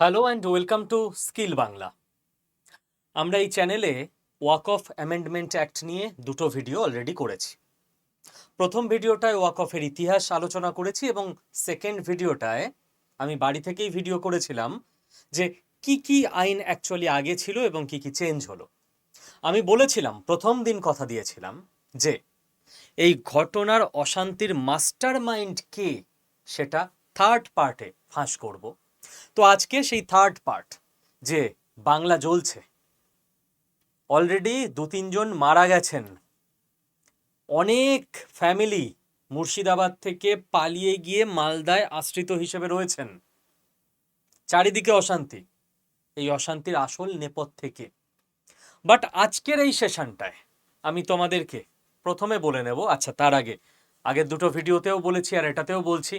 Hello and welcome to skill Bangla আমরা এই চ্যানেলে ওয়াক অফ অ্যামেন্ডমেন্ট অ্যাক্ট নিয়ে দুটো ভিডিও অলরেডি করেছি। প্রথম ভিডিওটায় ওয়াক অফের ইতিহাস আলোচনা করেছি এবং সেকেন্ড ভিডিওটায় আমি বাড়ি থেকেই ভিডিও করেছিলাম যে কি কি আইন অ্যাকচুয়ালি আগে ছিল এবং কি কি চেঞ্জ হলো। আমি বলেছিলাম, প্রথম দিন কথা দিয়েছিলাম যে এই ঘটনার অশান্তির মাস্টার মাইন্ড কে সেটা থার্ড পার্টে ফাঁস করব। তো আজকে সেই থার্ড পার্ট যে বাংলা জ্বলছে। অলরেডি দু তিনজন মারা গেছেন। অনেক ফ্যামিলি মুর্শিদাবাদ থেকে পালিয়ে গিয়ে মালদায় আশ্রিত হিসেবে রয়েছেন। চারিদিকে অশান্তি। এই অশান্তির আসল নেপথ্যে কে বাট আজকের এই সেশনটায় আমি তোমাদেরকে প্রথমে বলে নেব আচ্ছা তার আগে। আগের দুটো ভিডিওতেও বলেছি আর এটাতেও বলছি।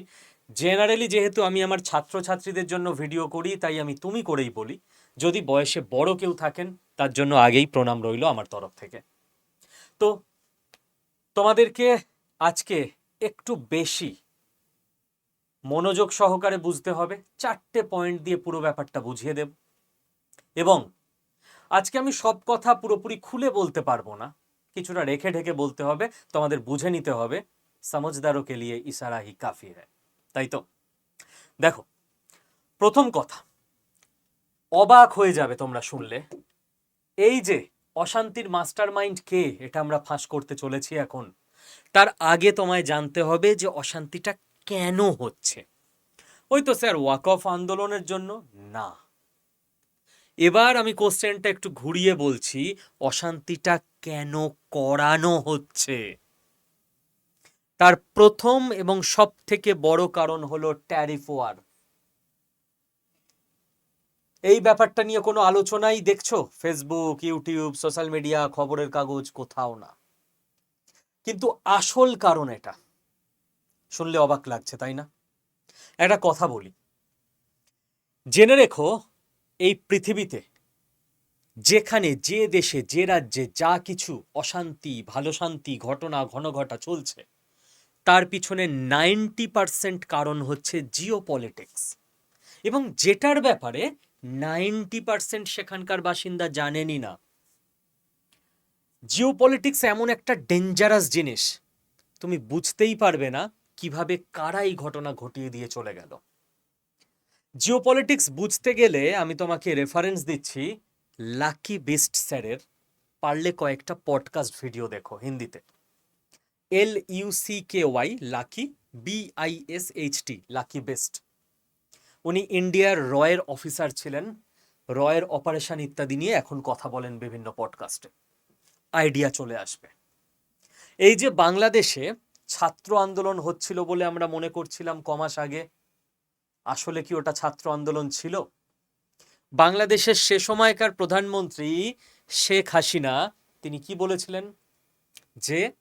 জেনারেলি যেহেতু আমি আমার ছাত্রছাত্রীদের জন্য ভিডিও করি, তাই আমি তুমি করেই বলি। যদি বয়সে বড় কেউ থাকেন, তার জন্য আগেই প্রণাম রইল আমার তরফ থেকে। তো, তোমাদেরকে আজকে একটু বেশি মনোযোগ সহকারে বুঝতে হবে। চারটে পয়েন্ট দিয়ে পুরো ব্যাপারটা বুঝিয়ে দেব। এবং আজকে আমি সব কথা পুরোপুরি খুলে বলতে পারব না। কিছুটা রেখে ঢেকে বলতে হবে। তোমাদের বুঝে নিতে হবে। সমঝদারো কে লিয়ে ইশারা হি কাফি হ্যায় তাই তো? দেখো, প্রথম কথা, অবাক হয়ে যাবে তোমরা শুনলে। এই যে অশান্তির মাস্টার মাইন্ড কে, এটা আমরা ফাঁস করতে চলেছি এখন। তার আগে তোমায় জানতে হবে যে অশান্তিটা কেন হচ্ছে। ওই তো স্যার ওয়াক অফ আন্দোলনের জন্য? না। এবার আমি কোশ্চেনটা একটু ঘুরিয়ে বলছি, অশান্তিটা কেন করানো হচ্ছে? তার প্রথম এবং সব থেকে বড় কারণ হলো ট্যারিফ ওয়ার। এই ব্যাপারটা নিয়ে কোনো আলোচনাই দেখছ? ফেসবুক ইউটিউব সোশ্যাল মিডিয়া খবরের কাগজ কোথাও না। কিন্তু আসল কারণ এটা। শুনলে অবাক লাগছে, তাই না? একটা কথা বলি। জেনে রেখো, এই পৃথিবীতে যেখানে যে দেশে, যে রাজ্যে যা কিছু অশান্তি, ভালো শান্তি, ঘটনা ঘন ঘটা চলছে তার পিছনে নাইনটি পার্সেন্ট কারণ হচ্ছে জিও পলিটিক্স এবং যেটার ব্যাপারে নাইনটি পার্সেন্ট সেখানকার বাসিন্দা জানেনই না। জিও পলিটিক্স এমন একটা ডেঞ্জারাস জিনিস, তুমি বুঝতেই পারবে না কীভাবে কারা এই ঘটনা ঘটিয়ে দিয়ে চলে গেল। জিও পলিটিক্স বুঝতে গেলে আমি তোমাকে রেফারেন্স দিচ্ছি লাকি বেস্ট স্যারের, পারলে কয়েকটা পডকাস্ট ভিডিও দেখো হিন্দিতে। L U C K Y lucky B I S H T lucky Bisht উনি ইন্ডিয়ার রয়ের অফিসার ছিলেন, রয়ের অপারেশন ইত্যাদি নিয়ে এখন কথা বলেন বিভিন্ন পডকাস্টে। আইডিয়া চলে আসবে। এই যে বাংলাদেশে ছাত্র আন্দোলন হচ্ছিল বলে আমরা মনে করছিলাম কমাস আগে, আসলে কি ওটা ছাত্র আন্দোলন ছিল? বাংলাদেশের সে সময়কার প্রধানমন্ত্রী শেখ হাসিনা, তিনি কি বলেছিলেন? যে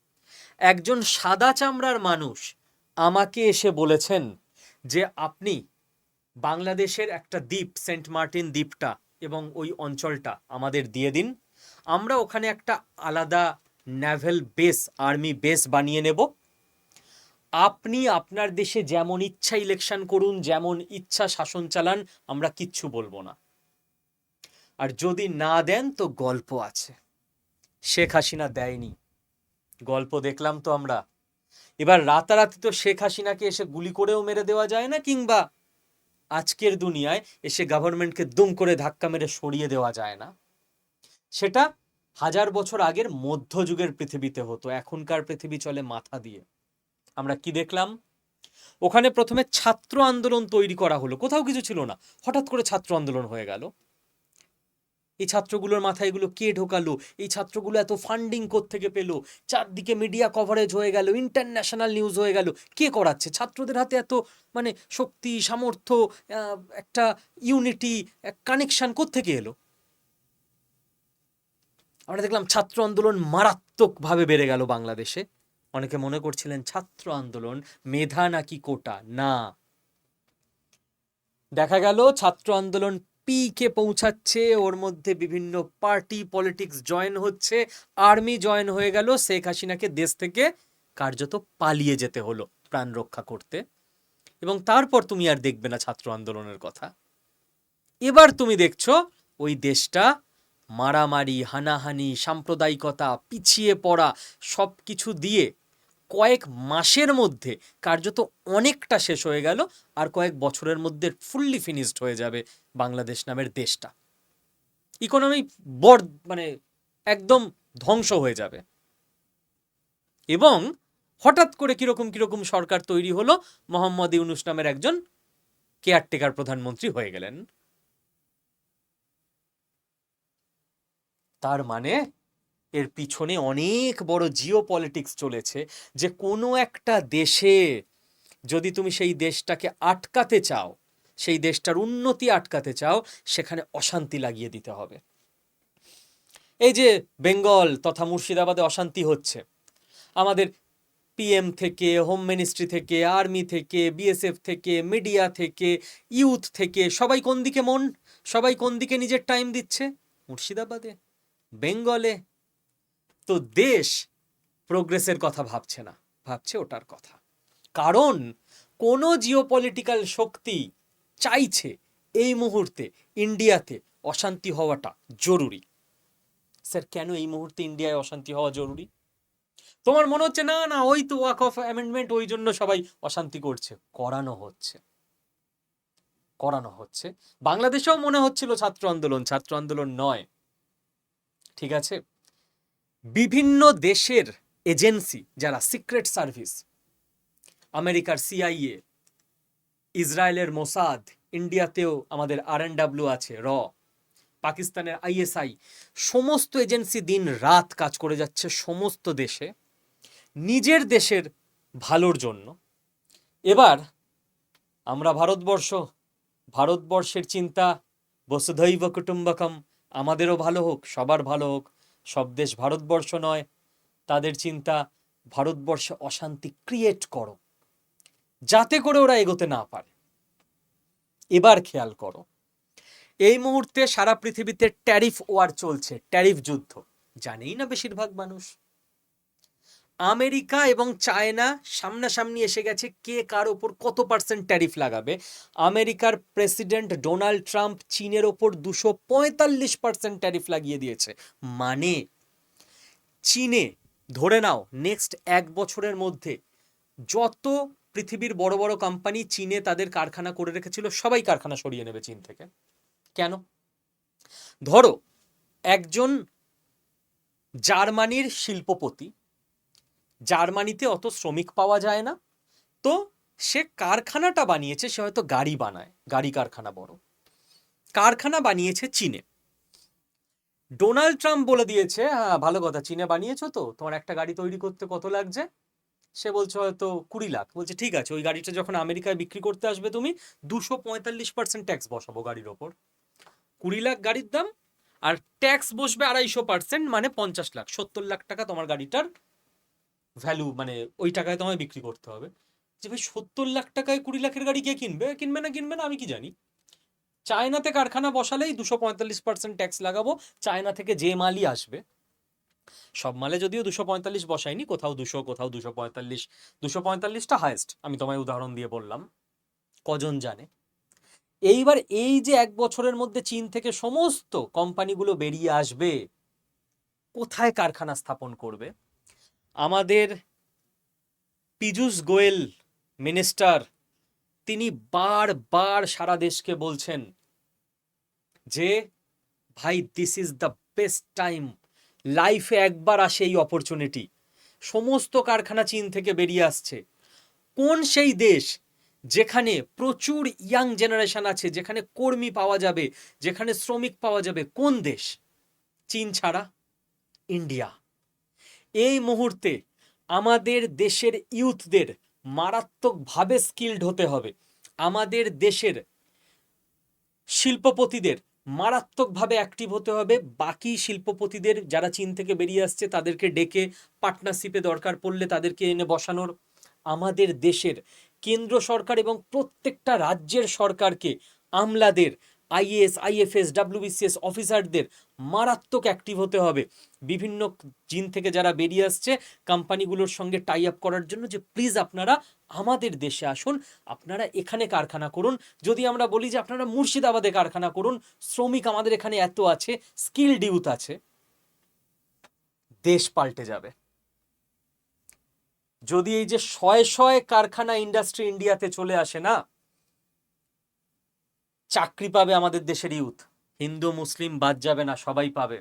একজন সাদা চামড়ার মানুষ আমাকে এসে বলেছেন যে আপনি বাংলাদেশের একটা দ্বীপ, সেন্ট মার্টিন দ্বীপটা এবং ওই অঞ্চলটা আমাদের দিয়ে দিন। আমরা ওখানে একটা আলাদা ন্যাভেল বেস আর্মি বেস বানিয়ে নেব। আপনি আপনার দেশে যেমন ইচ্ছা ইলেকশন করুন, যেমন ইচ্ছা শাসন চালান, আমরা কিচ্ছু বলব না। আর যদি না দেন, তো গল্প আছে। শেখ হাসিনা দেয়নি। গল্প দেখলাম তো আমরা। এবার রাতারাতি তো শেখ হাসিনাকে এসে গুলি করেও মেরে দেওয়া যায় না কিংবা আজকের দুনিয়ায় এসে গভর্নমেন্টকে দুম করে ধাক্কা মেরে সরিয়ে দেওয়া যায় না। সেটা হাজার বছর আগের মধ্যযুগের পৃথিবীতে হতো, এখনকার পৃথিবী চলে মাথা দিয়ে। আমরা কি দেখলাম? ওখানে প্রথমে ছাত্র আন্দোলন তৈরি করা হলো, কোথাও কিছু ছিল না। হঠাৎ করে ছাত্র আন্দোলন হয়ে গেল। এই ছাত্রগুলোর মাথায় এগুলো কে ঢোকালো? এই ছাত্রগুলো এত ফান্ডিং থেকে পেল? চারদিকে মিডিয়া কভারেজ হয়ে গেল ইন্টারন্যাশনাল নিউজ হয়ে গেল। কে করাচ্ছে? ছাত্রদের হাতে এত মানে শক্তি, সামর্থ্য একটা ইউনিটি কানেকশন থেকে এলো? আমরা দেখলাম ছাত্র আন্দোলন মারাত্মকভাবে বেড়ে গেল বাংলাদেশে। অনেকে মনে করছিলেন ছাত্র আন্দোলন মেধা নাকি কোটা? না। দেখা গেল ছাত্র আন্দোলন পিকে পৌঁছাচ্ছে, ওর মধ্যে বিভিন্ন পার্টি, পলিটিক্স জয়েন হচ্ছে, আর্মি জয়েন হয়ে গেল, শেখ হাসিনাকে দেশ থেকে কার্যত পালিয়ে যেতে হলো প্রাণ রক্ষা করতে। এবং তারপর তুমি আর দেখবে না ছাত্র আন্দোলনের কথা। এবার তুমি দেখছ, ওই দেশটা মারামারি, হানাহানি, সাম্প্রদায়িকতা, পিছিয়ে পড়া সব কিছু দিয়ে কয়েক মাসের মধ্যে কার্যত অনেকটা শেষ হয়ে গেল আর কয়েক বছরের মধ্যে ফুললি ফিনিশড হয়ে যাবে বাংলাদেশ নামের দেশটা। ইকোনমি বড় মানে একদম ধ্বংস হয়ে যাবে। এবং হঠাৎ করে কীরকম কীরকম সরকার তৈরি হলো, মোহাম্মদ ইউনুস নামের একজন কেয়ারটেকার প্রধানমন্ত্রী হয়ে গেলেন। তার মানে এর পিছনে অনেক বড় জিও পলিটিক্স চলেছে যে কোনো একটা দেশে যদি তুমি সেই দেশটাকে আটকাতে চাও, সেই দেশটার উন্নতি আটকাতে চাও, সেখানে অশান্তি লাগিয়ে দিতে হবে। এই যে বেঙ্গল তথা মুর্শিদাবাদে অশান্তি হচ্ছে। আমাদের পিএম থেকে হোম মিনিস্ট্রি থেকে আর্মি থেকে বিএসএফ থেকে মিডিয়া থেকে ইউথ থেকে, সবাই কোন দিকে মন? সবাই কোন দিকে নিজের টাইম দিচ্ছে? মুর্শিদাবাদে, বেঙ্গলে। তো দেশ প্রোগ্রেসের কথা ভাবছে না, ভাবছে ওটার কথা। কারণ কোনো জিওপলিটিক্যাল শক্তি চাইছে এই মুহূর্তে ইন্ডিয়াতে অশান্তি হওয়াটা জরুরি। স্যার, কেন এই মুহূর্তে ইন্ডিয়ায় অশান্তি হওয়া জরুরি? তোমার মনে হচ্ছে, না না, ওই তো ওয়াক অফ অ্যামেন্ডমেন্ট ওই জন্য সবাই অশান্তি করছে। করানো হচ্ছে। করানো হচ্ছে। বাংলাদেশেও মনে হচ্ছিল ছাত্র আন্দোলন ছাত্র আন্দোলন নয়। ঠিক আছে? বিভিন্ন দেশের এজেন্সি যারা সিক্রেট সার্ভিস, আমেরিকার সিআইএ, ইসরায়েলের মোসাদ, ইন্ডিয়াতেও আমাদের আর আছে, র, পাকিস্তানের আইএসআই সমস্ত এজেন্সি দিন রাত কাজ করে যাচ্ছে সমস্ত দেশে, নিজের দেশের ভালোর জন্য। এবার আমরা ভারতবর্ষ, ভারতবর্ষের চিন্তা, বসুধৈব কুটুম্বকম, আমাদেরও ভালো হোক, সবার ভালো হোক সব দেশ ভারতবর্ষ নয়, তাদের চিন্তা ভারতবর্ষে অশান্তি ক্রিয়েট করো। যাতে করে ওরা এগোতে না পারে। এবার খেয়াল করো, এই মুহূর্তে সারা পৃথিবীতে ট্যারিফ ওয়ার চলছে ট্যারিফ যুদ্ধ। জানেই না বেশিরভাগ মানুষ। আমেরিকা এবং চায়না সামনাসামনি এসে গেছে কে কার ওপর কত পার্সেন্ট ট্যারিফ লাগাবে। আমেরিকার প্রেসিডেন্ট ডোনাল্ড ট্রাম্প চীনের ওপর দুশো পঁয়তাল্লিশ পার্সেন্ট ট্যারিফ লাগিয়ে দিয়েছে। মানে চীনে, ধরে নাও নেক্সট এক বছরের মধ্যে যত পৃথিবীর বড় বড় কোম্পানি চীনে তাদের কারখানা করে রেখেছিল, সবাই কারখানা সরিয়ে নেবে চীন থেকে। কেন? ধরো, একজন জার্মানির শিল্পপতি জার্মানিতে অত শ্রমিক পাওয়া যায় না। তো সে কারখানাটা বানিয়েছে, সে হয়তো গাড়ি বানায়, গাড়ি কারখানা বড়। কারখানা বানিয়েছে চীনে। ডোনাল্ড ট্রাম্প বলে দিয়েছে হ্যাঁ ভালো কথা, চীনে বানিয়েছো তো, তোমার একটা গাড়ি তৈরি করতে কত লাগছে? সে বলছে, হয়তো কুড়ি লাখ। বলছে, ঠিক আছে, ওই গাড়িটা যখন আমেরিকায় বিক্রি করতে আসবে তুমি, দুশো পঁয়তাল্লিশ পার্সেন্ট ট্যাক্স বসাবো গাড়ির ওপর। কুড়ি লাখ গাড়ির দাম, আর ট্যাক্স বসবে আড়াইশো পার্সেন্ট মানে পঞ্চাশ লাখ, সত্তর লাখ টাকা তোমার গাড়িটার ভ্যালু মানে ওই টাকায় তোমায় বিক্রি করতে হবে। যে ভাই, সত্তর লাখ টাকায় কুড়ি লাখের গাড়ি কে কিনবে? কিনবে না কিনবে না, আমি কি জানি? চায়নাতে কারখানা বসালেই দুশো পঁয়তাল্লিশ পার্সেন্ট ট্যাক্স লাগাবো, চায়না থেকে যে মালই আসবে। সব মালে যদিও দুশো পঁয়তাল্লিশ বসায়নি, কোথাও দুশো কোথাও দুশো পঁয়তাল্লিশ। দুশো পঁয়তাল্লিশটা হায়েস্ট আমি তোমায় উদাহরণ দিয়ে বললাম। কজন জানে? এইবার এই যে এক বছরের মধ্যে চীন থেকে সমস্ত কোম্পানিগুলো বেরিয়ে আসবে, কোথায় কারখানা স্থাপন করবে? আমাদের পীযূষ গোয়েল মিনিস্টার তিনি বারবার সারা দেশকে বলছেন যে, ভাই this is the best time লাইফে একবার আসে এই অপরচুনিটি সমস্ত কারখানা চীন থেকে বেরিয়ে আসছে। কোন সেই দেশ যেখানে প্রচুর ইয়াং জেনারেশন আছে, যেখানে কর্মী পাওয়া যাবে, যেখানে শ্রমিক পাওয়া যাবে, কোন দেশ? চীন ছাড়া ইন্ডিয়া এই মুহূর্তে আমাদের দেশের ইউথদের মারাত্মকভাবে স্কিল্ড হতে হবে। আমাদের দেশের শিল্পপতিদের মারাত্মকভাবে অ্যাক্টিভ হতে হবে। বাকি শিল্পপতিদের যারা চীন থেকে বেরিয়ে আসছে, তাদেরকে ডেকে পার্টনারশিপে দরকার পড়লে তাদেরকে এনে বসানোর। আমাদের দেশের কেন্দ্র সরকার এবং প্রত্যেকটা রাজ্যের সরকারকে আমলাদের আইএএস, আইএফএস, ডাব্লিউবিসিএস অফিসারদের মারাত্মক অ্যাক্টিভ হতে হবে। বিভিন্ন জিন থেকে যারা বেরিয়ে আসছে, কোম্পানিগুলোর সঙ্গে টাই আপ করার জন্য যে প্লিজ আপনারা আমাদের দেশে আসুন, আপনারা এখানে কারখানা করুন। যদি আমরা বলি যে আপনারা মুর্শিদাবাদে কারখানা করুন, শ্রমিক আমাদের এখানে এত আছে স্কিল ডিউথ আছে, দেশ পাল্টে যাবে। যদি এই যে শয়ে শয়ে কারখানা ইন্ডাস্ট্রি ইন্ডিয়াতে চলে আসে না চাকরি পাবে আমাদের দেশের ইউথ। হিন্দু, মুসলিম বাদ যাবে না, সবাই পাবে।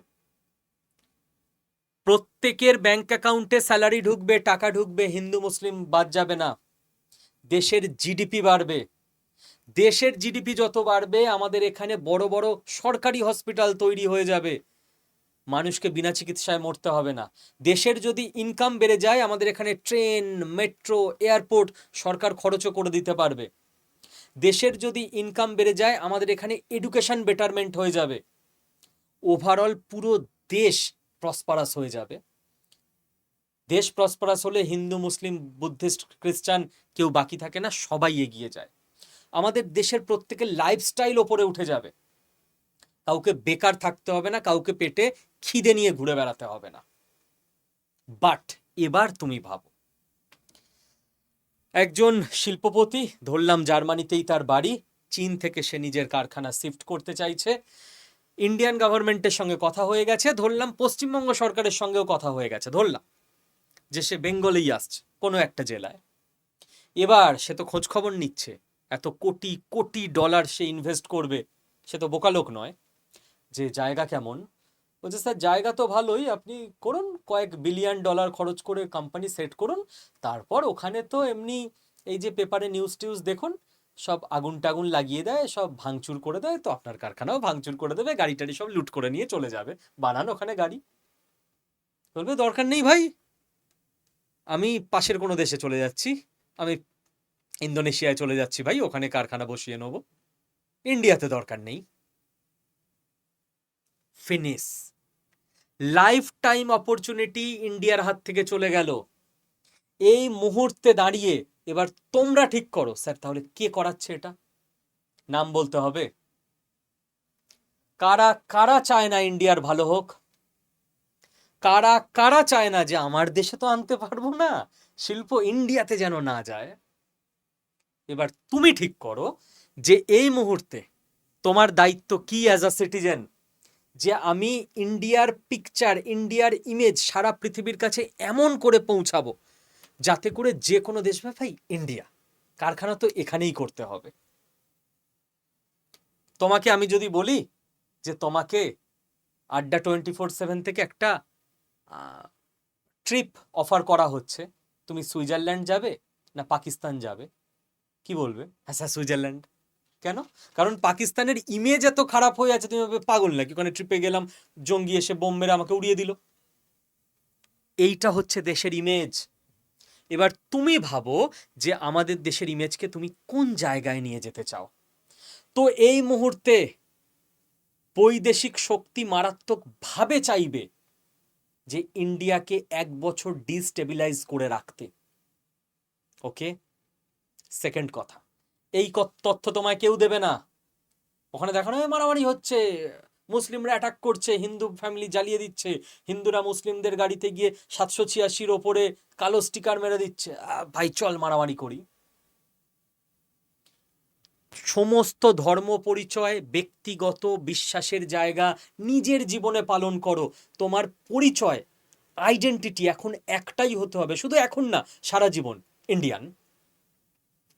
প্রত্যেকের ব্যাংক অ্যাকাউন্টে স্যালারি ঢুকবে, টাকা ঢুকবে, হিন্দু, মুসলিম বাদ যাবে না। দেশের জিডিপি বাড়বে। দেশের জিডিপি যত বাড়বে, আমাদের এখানে বড় বড় সরকারি হসপিটাল তৈরি হয়ে যাবে। মানুষকে বিনা চিকিৎসায় মরতে হবে না। দেশের যদি ইনকাম বেড়ে যায়, আমাদের এখানে ট্রেন মেট্রো এয়ারপোর্ট সরকার খরচও করে দিতে পারবে। দেশের যদি ইনকাম বেড়ে যায়, আমাদের এখানে এডুকেশন বেটারমেন্ট হয়ে যাবে। ওভারঅল পুরো দেশ প্রসপারাস হয়ে যাবে। দেশ প্রসপারাস হলে হিন্দু, মুসলিম, বুদ্ধিস্ট, খ্রিস্টান কেউ বাকি থাকে না, সবাই এগিয়ে যায়। আমাদের দেশের প্রত্যেকের লাইফস্টাইল ওপরে উঠে যাবে। কাউকে বেকার থাকতে হবে না, কাউকে পেটে খিদে নিয়ে ঘুরে বেড়াতে হবে না। বাট এবার তুমি ভাবো একজন শিল্পপতি, ধরলাম জার্মানিতেই তার বাড়ি, চীন থেকে সে নিজের কারখানা শিফট করতে চাইছে। ইন্ডিয়ান গভর্নমেন্টের সঙ্গে কথা হয়ে গেছে, ধরলাম পশ্চিমবঙ্গ সরকারের সঙ্গেও কথা হয়ে গেছে, ধরলাম যে সে বেঙ্গলেই আসছে, কোনো একটা জেলায়। এবার সে তো খোঁজ খবর নিচ্ছে, এত কোটি কোটি ডলার সে ইনভেস্ট করবে, সে তো বোকালোক নয়। যে জায়গা কেমন বলছে, স্যার, জায়গা তো ভালোই, আপনি করুন, কয়েক বিলিয়ন ডলার খরচ করে কোম্পানি সেট করুন, তারপর ওখানে তো এমনি এই যে পেপারে নিউজ টিউজ দেখুন, সব আগুন টাগুন লাগিয়ে দেয়, সব ভাঙচুর করে দেয়, তো আপনার কারখানাও ভাঙচুর করে দেবে, গাড়ি টাড়ি সব লুট করে নিয়ে চলে যাবে, বানান ওখানে গাড়ি। বলবে, দরকার নেই ভাই, আমি পাশের কোনো দেশে চলে যাচ্ছি, আমি ইন্দোনেশিয়ায় চলে যাচ্ছি ভাই, ওখানে কারখানা বসিয়ে নেব, ইন্ডিয়াতে দরকার নেই। ফিনিশ। লাইফ টাইম অপরচুনিটি ইন্ডিয়ার হাত থেকে চলে গেল। এই মুহূর্তে দাঁড়িয়ে এবার তোমরা ঠিক করো। স্যার, তাহলে কে করাচ্ছে এটা? নাম বলতে হবে। কারা কারা চায় না ইন্ডিয়ার ভালো হোক? কারা কারা চায় না যে আমার দেশে তো আনতে পারব না? শিল্প ইন্ডিয়াতে যেন না যায়। এবার তুমি ঠিক করো যে এই মুহূর্তে তোমার দায়িত্ব কি অ্যাজ আ সিটিজেন যে আমি ইন্ডিয়ার পিকচার ইন্ডিয়ার ইমেজ সারা পৃথিবীর কাছে এমন করে পৌঁছাবো যাতে করে যে কোনো দেশ ভাই ইন্ডিয়া কারখানা তো এখানেই করতে হবে। তোমাকে আমি যদি বলি যে তোমাকে আড্ডা টোয়েন্টি ফোর সেভেন থেকে একটা ট্রিপ অফার করা হচ্ছে, তুমি সুইজারল্যান্ড যাবে না পাকিস্তান যাবে? কি বলবে? হ্যাঁ স্যার সুইজারল্যান্ড। কেন? কারণ পাকিস্তানের ইমেজ এত খারাপ হয়ে আছে, তুমি পাগল নাকি? ওখানে ট্রিপে গেলাম, জঙ্গি এসে বোম মেরে আমাকে উড়িয়ে দিল। এইটা হচ্ছে দেশের ইমেজ এবার তুমি ভাবো যে আমাদের দেশের ইমেজকে তুমি কোন জায়গায় নিয়ে যেতে চাও? তো এই মুহূর্তে বৈদেশিক শক্তি মারাত্মকভাবে চাইবে যে ইন্ডিয়াকে এক বছর ডিস্টেবিলাইজ করে রাখতে। ওকে সেকেন্ড কথা। এই তথ্য তোমায় কেউ দেবে না। ওখানে দেখানো হয় মারামারি হচ্ছে। মুসলিমরা অ্যাটাক করছে, হিন্দু ফ্যামিলি জ্বালিয়ে দিচ্ছে। হিন্দুরা মুসলিমদের গাড়িতে গিয়ে সাতশো ছিয়াশির ওপরে কালো স্টিকার মেরে দিচ্ছে। ভাই, চল মারামারি করি। সমস্ত ধর্ম পরিচয়, ব্যক্তিগত বিশ্বাসের জায়গা নিজের জীবনে পালন করো। তোমার পরিচয় আইডেন্টিটি এখন একটাই হতে হবে। শুধু এখন না, সারা জীবন। ইন্ডিয়ান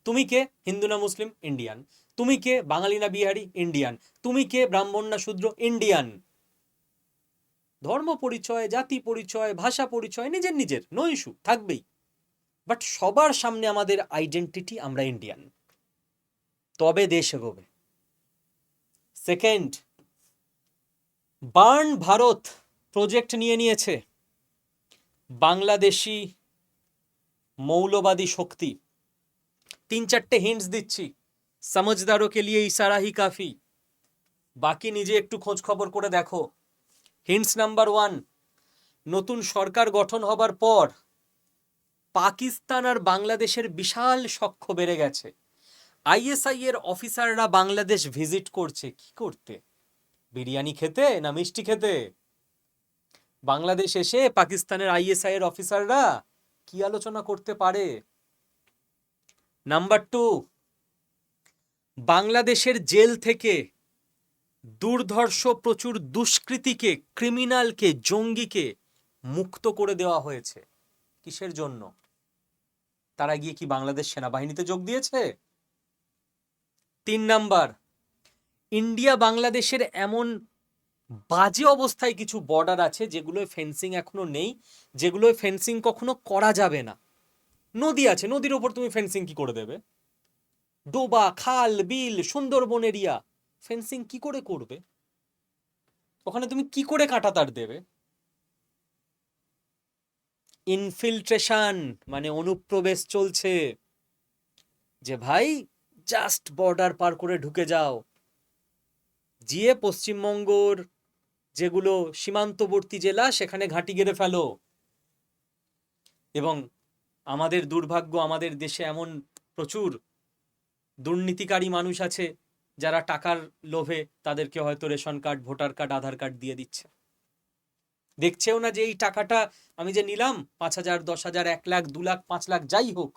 তুমি কে? হিন্দু না মুসলিম? ইন্ডিয়ান তুমি কে? বাঙালি না বিহারি? ইন্ডিয়ান তুমি কে? ব্রাহ্মণ না শূদ্র? ইন্ডিয়ান ধর্ম পরিচয়, জাতি পরিচয়, ভাষা পরিচয় নিজের নিজের নো ইস্যু থাকবেই। বাট সবার সামনে আমাদের আইডেন্টিটি আমরা ইন্ডিয়ান তবে দেশ এগোবে। সেকেন্ড বার্ন ভারত প্রজেক্ট নিয়ে নিয়েছে। বাংলাদেশি মৌলবাদী শক্তি। তিন চারটে হিন্টস দিচ্ছি। সমঝদারো কে লিয়ে ইশারা হি কাফি। বাকি নিজে একটু খোঁজ খবর করে দেখো। হিন্টস নাম্বার ওয়ান নতুন সরকার গঠন হবার পর পাকিস্তান আর বাংলাদেশের বিশাল সখ্য বেড়ে গেছে। আইএসআই এর অফিসাররা বাংলাদেশ ভিজিট করছে। কি করতে? বিরিয়ানি খেতে না মিষ্টি খেতে? বাংলাদেশ এসে পাকিস্তানের আইএসআই এর অফিসাররা কি আলোচনা করতে পারে? নাম্বার টু বাংলাদেশের জেল থেকে দুর্ধর্ষ প্রচুর দুষ্কৃতীকে ক্রিমিনালকে জঙ্গিকে মুক্ত করে দেওয়া হয়েছে। কিসের জন্য? তারা গিয়ে কি বাংলাদেশ সেনাবাহিনীতে যোগ দিয়েছে? তিন নাম্বার, ইন্ডিয়া বাংলাদেশের এমন বাজে অবস্থায় কিছু বর্ডার আছে যেগুলোয় ফেন্সিং এখনও নেই, যেগুলোয় ফেন্সিং কখনো করা যাবে না। নদী আছে, নদীর ওপর তুমি ফেন্সিং কি করে দেবে? ডোবা, খাল, বিল, সুন্দরবন এরিয়া ফেন্সিং কি করে করবে? ওখানে তুমি কি করে কাটা তার দেবে? ইনফিল্ট্রেশন মানে অনুপ্রবেশ চলছে। যে ভাই জাস্ট বর্ডার পার করে ঢুকে যাও। গিয়ে পশ্চিমবঙ্গর যেগুলো সীমান্তবর্তী জেলা, সেখানে ঘাঁটি গেড়ে ফেলো। এবং আমাদের দুর্ভাগ্য, আমাদের দেশে এমন প্রচুর দুর্নীতিকারী মানুষ আছে যারা টাকার লোভে তাদেরকে হয়তো ration card, voter card, Aadhaar card দিয়ে দিচ্ছে। দেখছেও না যে এই টাকাটা আমি যে নিলাম, পাঁচ হাজার, দশ হাজার, এক লাখ, দু লাখ, পাঁচ লাখ, যাই হোক,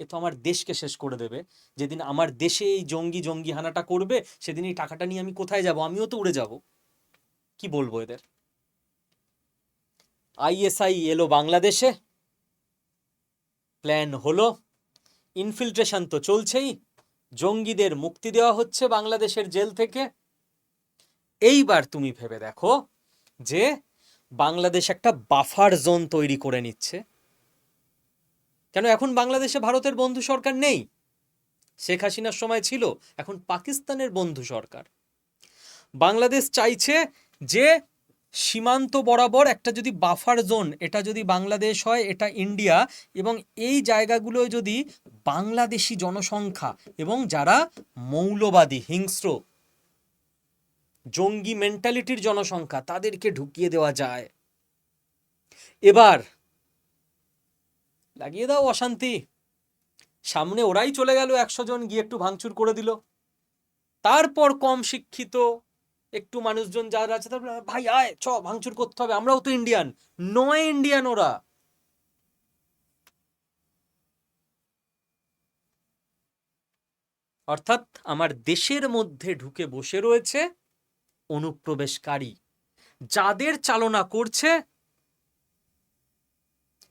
এ তো আমার দেশকে শেষ করে দেবে। যেদিন আমার দেশে এই জঙ্গি জঙ্গি হানাটা করবে, সেদিন এই টাকাটা নিয়ে আমি কোথায় যাব? আমিও তো উড়ে যাব। কি বলব এদের? আইএসআই এলো বাংলাদেশে প্ল্যান হলো। ইনফিল্ট্রেশন তো চলছেই। জঙ্গিদের মুক্তি দেওয়া হচ্ছে বাংলাদেশের জেল থেকে। এইবার তুমি ভেবে দেখো যে বাংলাদেশ একটা বাফার জোন তৈরি করে নিচ্ছে। কেন এখন বাংলাদেশে ভারতের বন্ধু সরকার নেই? শেখ হাসিনার সময় ছিল, এখন পাকিস্তানের বন্ধু সরকার। বাংলাদেশ চাইছে যে সীমান্ত বরাবর একটা যদি বাফার জোন, এটা যদি বাংলাদেশ হয়, এটা ইন্ডিয়া, এবং এই জায়গাগুলোয় যদি বাংলাদেশি জনসংখ্যা এবং যারা মৌলবাদী, হিংস্র, জঙ্গি মেন্টালিটির জনসংখ্যা, তাদেরকে ঢুকিয়ে দেওয়া যায়। এবার, লাগিয়ে দাও অশান্তি। সামনে ওরাই চলে গেল একশো জন, গিয়ে একটু ভাঙচুর করে দিল। তারপর কম শিক্ষিত একটু মানুষজন যারা আছে তারপর ভাই, আয়, চ, ভাঙচুর করতে হবে। আমরাও তো ইন্ডিয়ান নয় ইন্ডিয়ান ওরা। অর্থাৎ আমার দেশের মধ্যে ঢুকে বসে রয়েছে অনুপ্রবেশকারী। যাদের চালনা করছে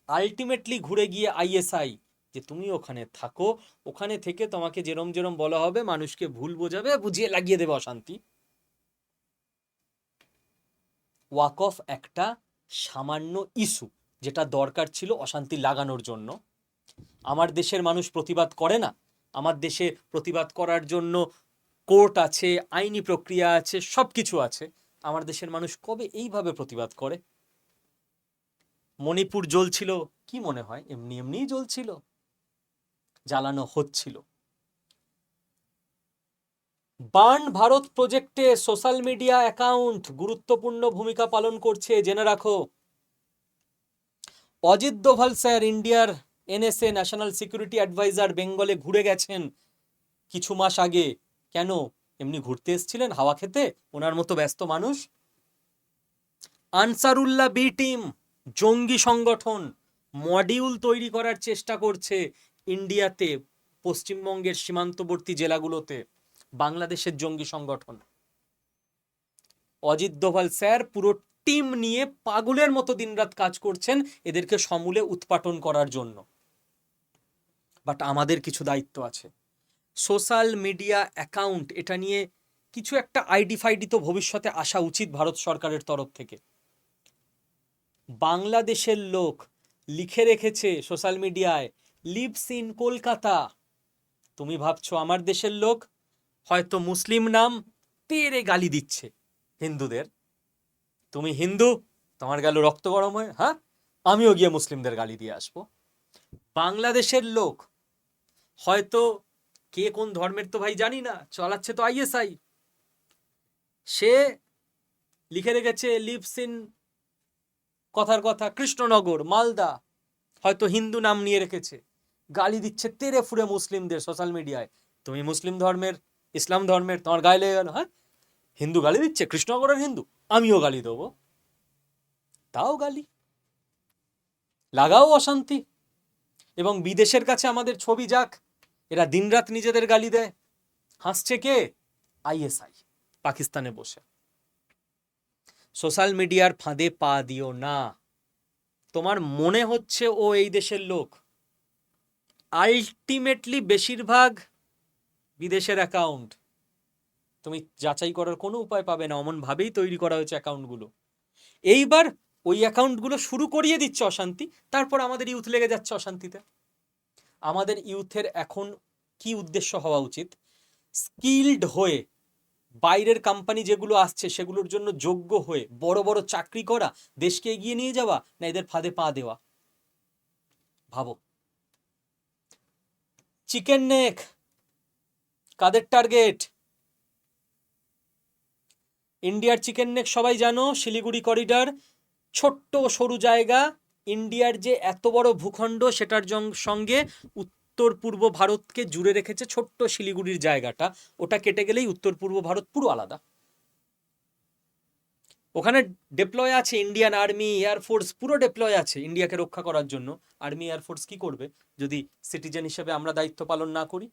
আলটিমেটলি ঘুরে গিয়ে আইএসআই যে তুমি ওখানে থাকো, ওখানে থেকে তোমাকে যেরম যেরম বলা হবে, মানুষকে ভুল বোঝাবে, বুঝিয়ে লাগিয়ে দেবে অশান্তি। ওয়াক অফ একটা সামান্য ইস্যু যেটা দরকার ছিল অশান্তি লাগানোর জন্য। আমার দেশের মানুষ প্রতিবাদ করে না। আমার দেশে প্রতিবাদ করার জন্য কোর্ট আছে, আইনি প্রক্রিয়া আছে সব কিছু আছে। আমার দেশের মানুষ কবে এইভাবে প্রতিবাদ করে? মণিপুর জ্বলছিল, কি মনে হয়? এমনি এমনিই জ্বলছিল। জ্বালানো হচ্ছিল। বার্ন ভারত প্রজেক্টে সোশ্যাল মিডিয়া অ্যাকাউন্ট গুরুত্বপূর্ণ ভূমিকা পালন করছে, জেনে রাখো। অজিত দোভাল স্যার, ইন্ডিয়ার এনএসএ ন্যাশনাল সিকিউরিটি অ্যাডভাইজার বেঙ্গলে ঘুরে গেছেন কিছু মাস আগে। কেন? এমনি ঘুরতে এসেছিলেন, হাওয়া খেতে? ওনার মতো ব্যস্ত মানুষ? আনসারুল্লাহ বি টিম, জঙ্গি সংগঠন, মডিউল তৈরি করার চেষ্টা করছে ইন্ডিয়াতে, পশ্চিমবঙ্গের সীমান্তবর্তী জেলাগুলোতে। বাংলাদেশের জঙ্গি সংগঠন। অজিত দোভাল স্যার পুরো টিম নিয়ে পাগলের মতো দিনরাত কাজ করছেন এদেরকে সমূলে উৎপাটন করার জন্য। বাট আমাদের কিছু দায়িত্ব আছে। সোশ্যাল মিডিয়া অ্যাকাউন্ট, এটা নিয়ে কিছু একটা আইডি ফাইডি তো ভবিষ্যতে আসা উচিত ভারত সরকারের তরফ থেকে। বাংলাদেশের লোক লিখে রেখেছে সোশ্যাল মিডিয়ায়, লিভস ইন কলকাতা। তুমি ভাবছ, আমার দেশের লোক হয়তো মুসলিম নাম তেরে গালি দিচ্ছে হিন্দুদের। তুমি হিন্দু, তোমার গেল রক্ত গরম হয়ে হ্যাঁ? আমিও গিয়ে মুসলিমদের গালি দিয়ে আসব। বাংলাদেশের লোক, হয়তো কে কোন ধর্মের তো ভাই জানি না, চালাচ্ছে তো আইএসআই। সে লিখে রেখেছে লিভস ইন কথার কথা, কৃষ্ণনগর, মালদা, হয়তো হিন্দু নাম নিয়ে রেখেছে। গালি দিচ্ছে তেরে ফুরে মুসলিমদের সোশ্যাল মিডিয়ায়। তুমি মুসলিম ধর্মের ইসলাম ধর্মের তোমার গায়ে লেগে গেল হ্যাঁ? হিন্দু গালি দিচ্ছে, কৃষ্ণনগরের হিন্দু, আমিও গালি দেবো। তাও গালি। লাগাও অশান্তি। এবং বিদেশের কাছে আমাদের ছবি যাক, এরা দিনরাত নিজেদের গালি দেয়। হাসছে কে? আইএসআই, পাকিস্তানে বসে। সোশ্যাল মিডিয়ার ফাঁদে পা দিও না। তোমার মনে হচ্ছে ও এই দেশের লোক। আলটিমেটলি বেশিরভাগ বিদেশের অ্যাকাউন্ট তুমি যাচাই করার কোনো উপায় পাবে না, অমন ভাবেই তৈরি করা হয়েছে অ্যাকাউন্টগুলো এইবার ওই অ্যাকাউন্টগুলো শুরু করিয়ে দিচ্ছে অশান্তি, তারপর আমাদের ইউথ লেগে যাচ্ছে অশান্তিতে। আমাদের ইউথের এখন কি উদ্দেশ্য হওয়া উচিত? স্কিল্ড হয়ে, বাইরের কোম্পানি যেগুলো আসছে, সেগুলোর জন্য যোগ্য হয়ে, বড় বড় চাকরি করা, দেশকে এগিয়ে নিয়ে যাওয়া, না এদের ফাঁদে পা দেওয়া? ভাবো। চিকেন নেক কাদের টার্গেট ইন্ডিয়ার চিকেন নেক সবাই জানো, শিলিগুড়ি করিডর ছোট্ট সরু জায়গা। ইন্ডিয়ার যে এত বড় ভূখণ্ড, সেটার সঙ্গে উত্তর পূর্ব ভারতকে জুড়ে রেখেছে ছোট্ট শিলিগুড়ির জায়গাটা। ওটা কেটে গেলেই উত্তর পূর্ব ভারত পুরো আলাদা। ওখানে ডেপ্লয় আছে ইন্ডিয়ান আর্মি এয়ারফোর্স পুরো ডেপ্লয় আছে ইন্ডিয়াকে রক্ষা করার জন্য। আর্মি এয়ারফোর্স কি করবে? যদি সিটিজেন হিসেবে আমরা দায়িত্ব পালন না করি।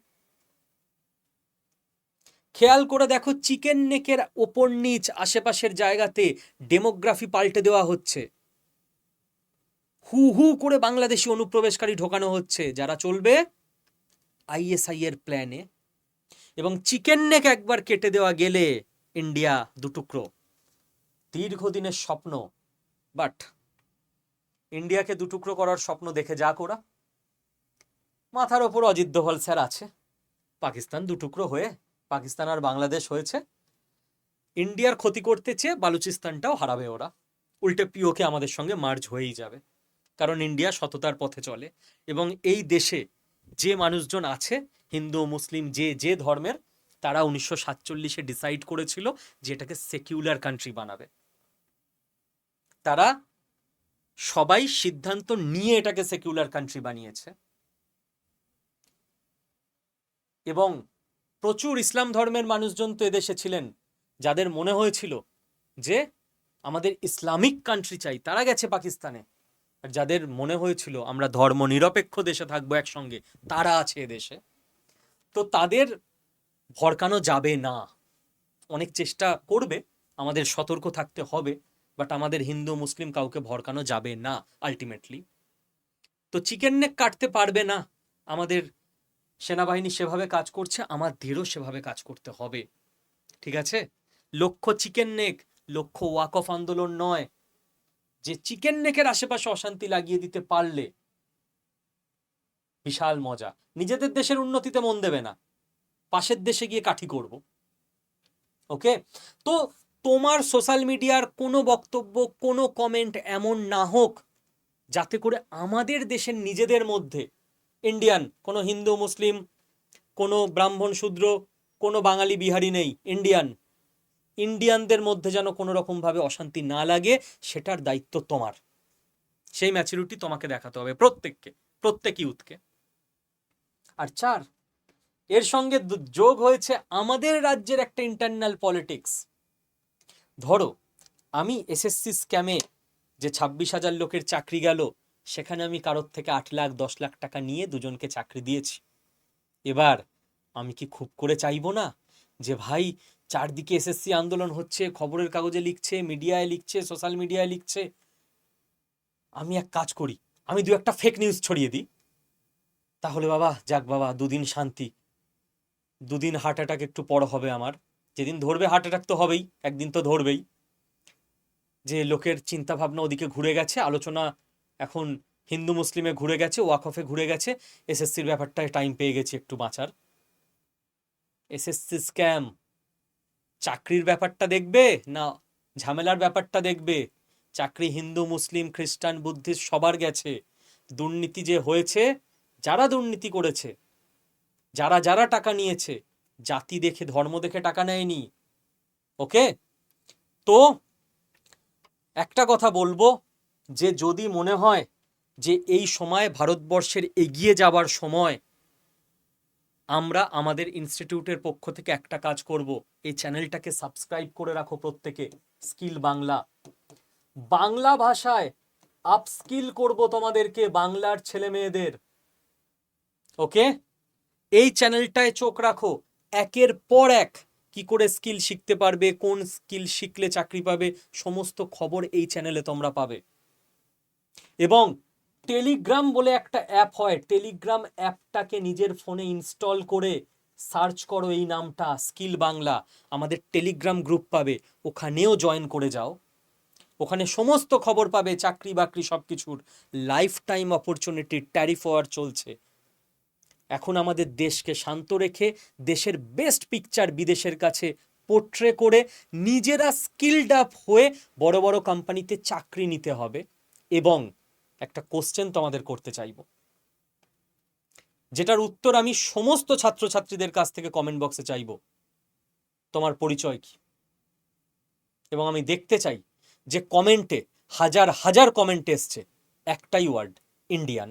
খেয়াল করে দেখো চিকেন নেকের ওপর নিচ আশেপাশের জায়গাতে ডেমোগ্রাফি পাল্টে দেওয়া হচ্ছে। হু হু করে বাংলাদেশি অনুপ্রবেশকারী ঢোকানো হচ্ছে, যারা চলবে আইএসআই এর প্ল্যানে এবং চিকেন নেক একবার কেটে দেওয়া গেলে ইন্ডিয়া দুটুকরো। দীর্ঘদিনের স্বপ্ন বাট ইন্ডিয়াকে দুটুকরো করার স্বপ্ন দেখে যা করা মাথার ওপর অজিত দোভাল স্যার আছে, পাকিস্তান দুটুকরো হয়ে পাকিস্তান আর বাংলাদেশ হয়েছে, ইন্ডিয়ার ক্ষতি করতে চেয়ে বালুচিস্তানটাও হারাবে ওরা। উল্টে পিওকে আমাদের সঙ্গে মার্জ হয়েই যাবে, কারণ ইন্ডিয়া সততার পথে চলে এবং এই দেশে যে মানুষজন আছে, হিন্দু, মুসলিম, যে যে ধর্মের, তারা উনিশশো সাতচল্লিশে ডিসাইড করেছিল যে এটাকে সেকিউলার কান্ট্রি বানাবে। তারা সবাই সিদ্ধান্ত নিয়ে এটাকে সেকিউলার কান্ট্রি বানিয়েছে। এবং প্রচুর ইসলাম ধর্মের মানুষজন তো এদেশে ছিলেন, যাদের মনে হয়েছিল যে আমাদের ইসলামিক কান্ট্রি চাই, তারা গেছে পাকিস্তানে। আর যাদের মনে হয়েছিল আমরা ধর্ম নিরপেক্ষ দেশে থাকব একসঙ্গে, তারা আছে এদেশে। তো তাদের ভরকানো যাবে না। অনেক চেষ্টা করবে, আমাদের সতর্ক থাকতে হবে বাট আমাদের হিন্দু, মুসলিম কাউকে ভরকানো যাবে না আলটিমেটলি তো চিকেন নেক কাটতে পারবে না আমাদের সেনাবাহিনী সেভাবে কাজ করছে, আমাদেরও সেভাবে কাজ করতে হবে। ঠিক আছে? লক্ষ্য চিকেন নেক, লক্ষ্য ওয়াক অফ আন্দোলন নয়। যে চিকেন নেকের আশেপাশে অশান্তি লাগিয়ে দিতে পারলে বিশাল মজা। নিজেদের দেশের উন্নতিতে মন দেবে না। পাশের দেশে গিয়ে কাঠি করব। ওকে? তো তোমার সোশ্যাল মিডিয়ার কোনো বক্তব্য, কোনো কমেন্ট এমন না হোক, যাতে করে আমাদের দেশের নিজেদের মধ্যে ইন্ডিয়ান কোনো হিন্দু, মুসলিম, কোনো ব্রাহ্মণ, শূদ্র, কোনো বাঙালি, বিহারি নেই ইন্ডিয়ান ইন্ডিয়ানদের মধ্যে যেন কোনো রকমভাবে অশান্তি না লাগে, সেটার দায়িত্ব তোমার। সেই ম্যাচুরিটি তোমাকে দেখাতে হবে প্রত্যেককে, প্রত্যেক ইউথকে আর চার, এর সঙ্গে যোগ হয়েছে আমাদের রাজ্যের একটা ইন্টারনাল পলিটিক্স ধরো, আমি এসএসসি স্ক্যামে যে ছাব্বিশ হাজার লোকের চাকরি গেল সেখানে আমি কারোর থেকে আট লাখ, দশ লাখ টাকা নিয়ে দুজনকে চাকরি দিয়েছি। এবার আমি কি খুব করে চাইব না যে, ভাই, চারদিকে এসএসসি আন্দোলন হচ্ছে, খবরের কাগজে লিখছে, মিডিয়ায় লিখছে, সোশ্যাল মিডিয়ায় লিখছে। আমি এক কাজ করি, আমি দু একটা ফেক নিউজ ছড়িয়ে দিই। তাহলে বাবা, যাক বাবা, দুদিন শান্তি। দুদিন হার্ট অ্যাটাক একটু পর হবে আমার। যেদিন ধরবে হার্ট অ্যাটাক তো হবেই, একদিন তো ধরবেই। যে, লোকের চিন্তা ভাবনা ওদিকে ঘুরে গেছে, আলোচনা এখন হিন্দু মুসলিমে ঘুরে গেছে, ওয়াকফে ঘুরে গেছে এসএসসির ব্যাপারটায় টাইম পেয়ে গেছি একটু বাঁচার। এসএসসি স্ক্যাম চাকরির ব্যাপারটা দেখবে না ঝামেলার ব্যাপারটা দেখবে? চাকরি হিন্দু, মুসলিম, খ্রিস্টান, বুদ্ধিস্ট সবার গেছে। দুর্নীতি যে হয়েছে, যারা দুর্নীতি করেছে, যারা যারা টাকা নিয়েছে, জাতি দেখে, ধর্ম দেখে টাকা নেয়নি। ওকে তো একটা কথা বলব যে যদি মনে হয় যে এই সময় ভারতবর্ষের এগিয়ে যাবার সময় আমরা আমাদের ইনস্টিটিউটের পক্ষ থেকে একটা কাজ করব, এই চ্যানেলটাকে সাবস্ক্রাইব করে রাখো প্রত্যেকে স্কিল বাংলা বাংলা ভাষায় আপস্কিল করব তোমাদেরকে, বাংলার ছেলে মেয়েদের ওকে এই চ্যানেলটায় চোখ রাখো, একের পর এক কি করে স্কিল শিখতে পারবে, কোন স্কিল শিখলে চাকরি পাবে, সমস্ত খবর এই চ্যানেলে তোমরা পাবে। এবং টেলিগ্রাম বলে একটা অ্যাপ হয়। টেলিগ্রাম অ্যাপটাকে নিজের ফোনে ইনস্টল করে সার্চ করো এই নামটা স্কিল বাংলা আমাদের টেলিগ্রাম গ্রুপ পাবে। ওখানেও জয়েন করে যাও। ওখানে সমস্ত খবর পাবে, চাকরি বাকরি সব কিছুর life time opportunity tariff war চলছে। এখন আমাদের দেশকে শান্ত রেখে, দেশের বেস্ট পিকচার বিদেশের কাছে পোট্রে করে নিজেরা স্কিলড আপ হয়ে বড় বড় কোম্পানিতে চাকরি নিতে হবে। এবং একটা কোশ্চেন তোমাদের করতে চাইব। যেটার উত্তর আমি সমস্ত ছাত্রছাত্রীদের কাছ থেকে কমেন্ট বক্সে চাইব। তোমার পরিচয় কি? এবং আমি দেখতে চাই যে কমেন্টে হাজার হাজার কমেন্ট এসছে। একটাই ওয়ার্ড ইন্ডিয়ান